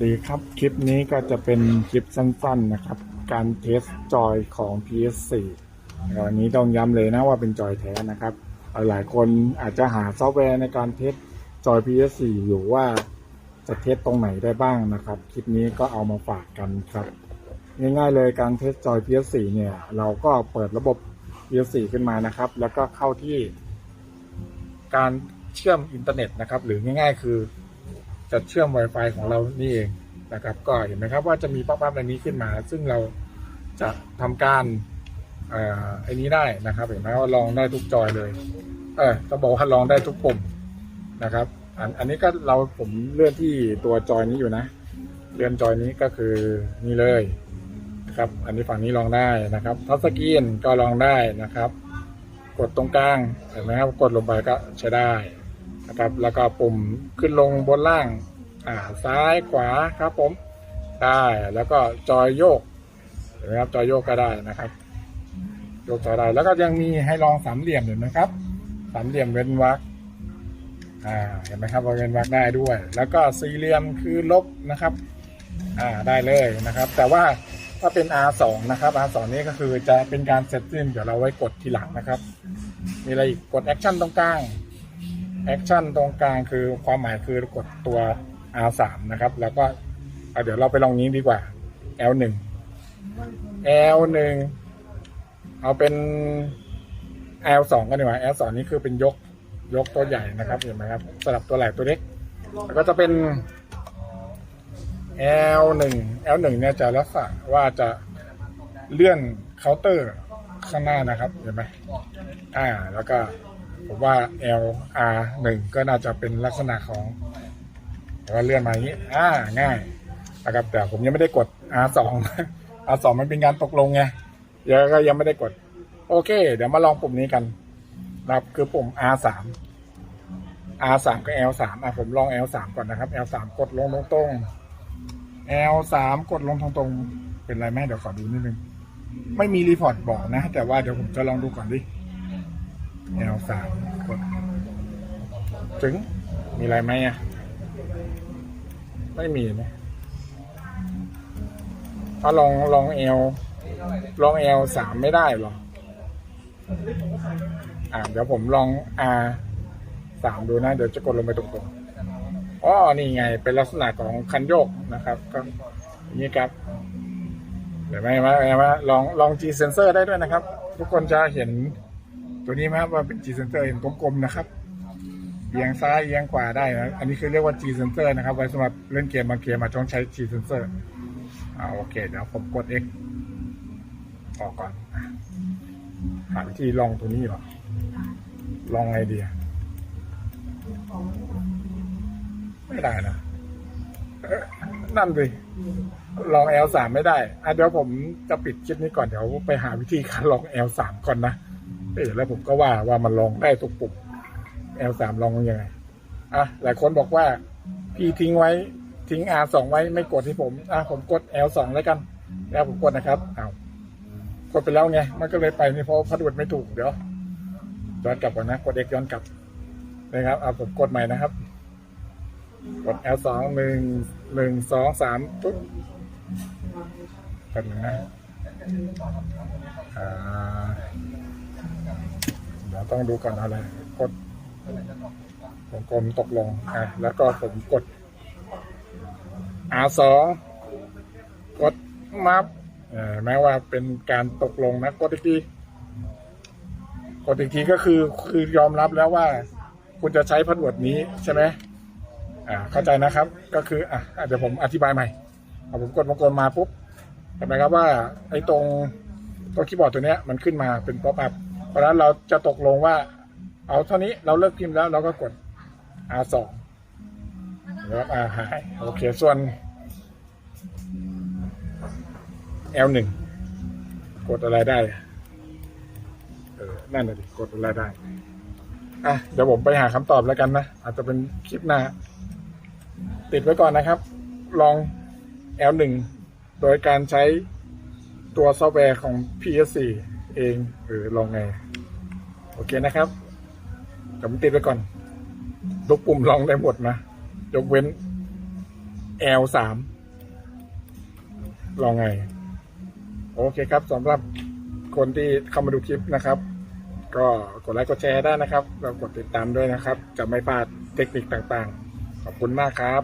ดีครับ คลิปนี้ก็จะเป็นคลิปสั้นๆนะครับ การเทสจอยของ PS4 วันนี้ต้องย้ำเลยนะว่าเป็นจอยแท้นะครับ หลายคนอาจจะหาซอฟต์แวร์ในการเทสจอย PS4 อยู่ว่าจะเทสตรงไหนได้บ้างนะครับ คลิปนี้ก็เอามาฝากกันครับ ง่ายๆเลยการเทสจอย PS4 เนี่ย เราก็เปิดระบบ PS4 ขึ้นมานะครับ แล้วก็เข้าที่ การเชื่อมอินเทอร์เน็ตนะครับ หรือง่าย ๆ คือ จะเชื่อม Wi-Fi ของเรานี่เองนะครับ ก็เห็นไหมครับว่าจะมีป๊อปอัพอันนี้ขึ้นมา ซึ่งเราจะทำการอ่อไอ้นี้ได้นะครับ เห็นไหมว่าลองได้ทุกจอยเลย เออต้องบอกว่าลองได้ทุกปุ่มนะครับ อันอันนี้ก็เราผมเลื่อนที่ตัวจอยนี้อยู่นะเลื่อนจอยนี้ก็คือนี่เลยนะครับ อันนี้ฝั่งนี้ลองได้นะครับทัชสกรีนก็ลองได้นะครับ กดตรงกลางเห็นไหมครับกดลงไปก็ใช้ได้ นะครับ แล้วก็ปุ่มขึ้นลงบนล่างอ่าซ้ายขวาครับผมได้แล้วก็จอยโยกเห็นไหมครับจอยโยกก็ได้นะครับโยกจอยได้แล้วก็ยังมีให้ลองสามเหลี่ยมเห็นไหมครับ สามเหลี่ยมเว้นวรรคอ่าเห็นไหมครับเว้นวรรคได้ด้วย แล้วก็สี่เหลี่ยมคือลบนะครับอ่าได้เลยนะครับ แต่ว่าถ้าเป็น R2 นะครับ R2 นี่ก็คือจะเป็นการเซตติ้งเดี๋ยวเราไว้กดทีหลังนะครับ มีอะไรอีกกดแอคชั่นตรงกลาง แอคชั่นตรงกลางคือความหมายคือกดตัว R3 นะครับ แล้วก็เดี๋ยวเราไปลองนี้ดีกว่า L1 L1 เอาเป็น L2 กันดีกว่า L2 นี่คือเป็นยกยกตัวใหญ่นะครับเห็นไหมครับสลับตัวแหลกตัวเล็ก แล้วก็จะเป็น L1 L1 เนี่ยจะลักษณะว่าจะเลื่อนเคาน์เตอร์ข้างหน้านะครับเห็นไหมอ่า แล้วก็ ผมว่า LR1 ก็น่าจะเป็นลักษณะของว่าเลื่อนมาอย่างนี้ อ่า ง่ายนะครับ แต่ผมยังไม่ได้กด R2 R2 มันเป็นการตกลงไงยังก็ยังไม่ได้กด โอเค เดี๋ยวมาลองปุ่มนี้กันนะครับคือปุ่ม R3 R3 กับ L3 อะผมลอง L3 ก่อนนะครับ L3 กดลงตรงๆ L3 กดลงตรงๆ เป็นไรไหมเดี๋ยวขอดูนิดนึง ไม่มีรีพอร์ตบอกนะ แต่ว่าเดี๋ยวผมจะลองดูก่อนดิ L3 กดถึงมีอะไรไหมอะ ไม่มีนะถ้าลองลอง L ลอง L3 ไม่ได้หรอ อ่าเดี๋ยวผมลอง R สามดูนะ เดี๋ยวจะกดลงไปตรงๆอ๋อนี่ไง เป็นลักษณะของคันโยกนะครับ ก็นี้ครับเดี๋ยวไหมว่าว่าลองลอง G sensor ได้ด้วยนะครับ ทุกคนจะเห็น ตัวนี้ไหมครับว่าเป็น G sensor เห็นกลมๆนะครับเอียงซ้ายเอียงขวาได้นะอันนี้คือเรียกว่า G sensor นะครับไว้สำหรับเล่นเกมบางเกมมาต้องใช้ G sensor อ่าโอเคเดี๋ยวผมกด X ออกก่อนหาวิธีลองตัวนี้หรอลองไงดีอะไม่ได้นะนั่นสิลอง L3 ไม่ได้อะเดี๋ยวผมจะปิดคลิปนี้ก่อนเดี๋ยวไปหาวิธีการลอง L3 ก่อนนะ เออแล้วผมก็ว่าว่ามันลองได้ทุกปุ่ม L3 ลองยังไงอะหลายคนบอกว่า พี่ทิ้งไว้ทิ้ง R2 ไว้ไม่กดที่ผมอะผมกด L2 แล้วกัน แล้วผมกดนะครับเอากดไปแล้วไงมันก็เลยไปนี่เพราะพัดวดไม่ถูกเดี๋ยวย้อนกลับก่อนนะ กด X ย้อนกลับนะครับเอาผมกดใหม่นะครับ กด L2 หนึ่งหนึ่งสองสามปุ๊บกดหนึ่งนะอ่า เดี๋ยวต้องดูก่อนอะไรกดผมกลมตกลงอะแล้วก็ผมกด R2 กดมัฟอ่อแม้ว่าเป็นการตกลงนะกดอีกทีกดอีกทีก็คือคือยอมรับแล้วว่า คุณจะใช้พาสเวิร์ดนี้ใช่ไหมอ่าเข้าใจนะครับ ก็คืออะเดี๋ยวผมอธิบายใหม่เอาผมกดมากดมาปุ๊บเห็นไหมครับว่าไอ้ตรงตรงคีย์บอร์ดตัวเนี้ยมันขึ้นมาเป็นป๊อปอัพ เพราะฉะนั้นเราจะตกลงว่า เอาเท่านี้เราเลิกพิมพ์แล้วเราก็กด R2 แล้วอ่าหายโอเคส่วน L1 กดอะไรได้เออนั่นเลยดิกดอะไรได้อะเดี๋ยวผมไปหาคำตอบแล้วกันนะ อาจจะเป็นคลิปหน้า ติดไว้ก่อนนะครับ ลอง L1 โดยการใช้ตัวซอฟต์แวร์ของ PS4 เองหรือลองไง โอเคนะครับเดี๋ยวผมติดไว้ก่อน ทุกปุ่มลองได้หมดนะ ยกเว้น L3 ลองไง โอเคครับสำหรับคนที่เข้ามาดูคลิปนะครับ ก็กดไลค์กดแชร์ได้นะครับแล้วกดติดตามด้วยนะครับ จะไม่พลาดเทคนิคต่างๆ ขอบคุณมากครับ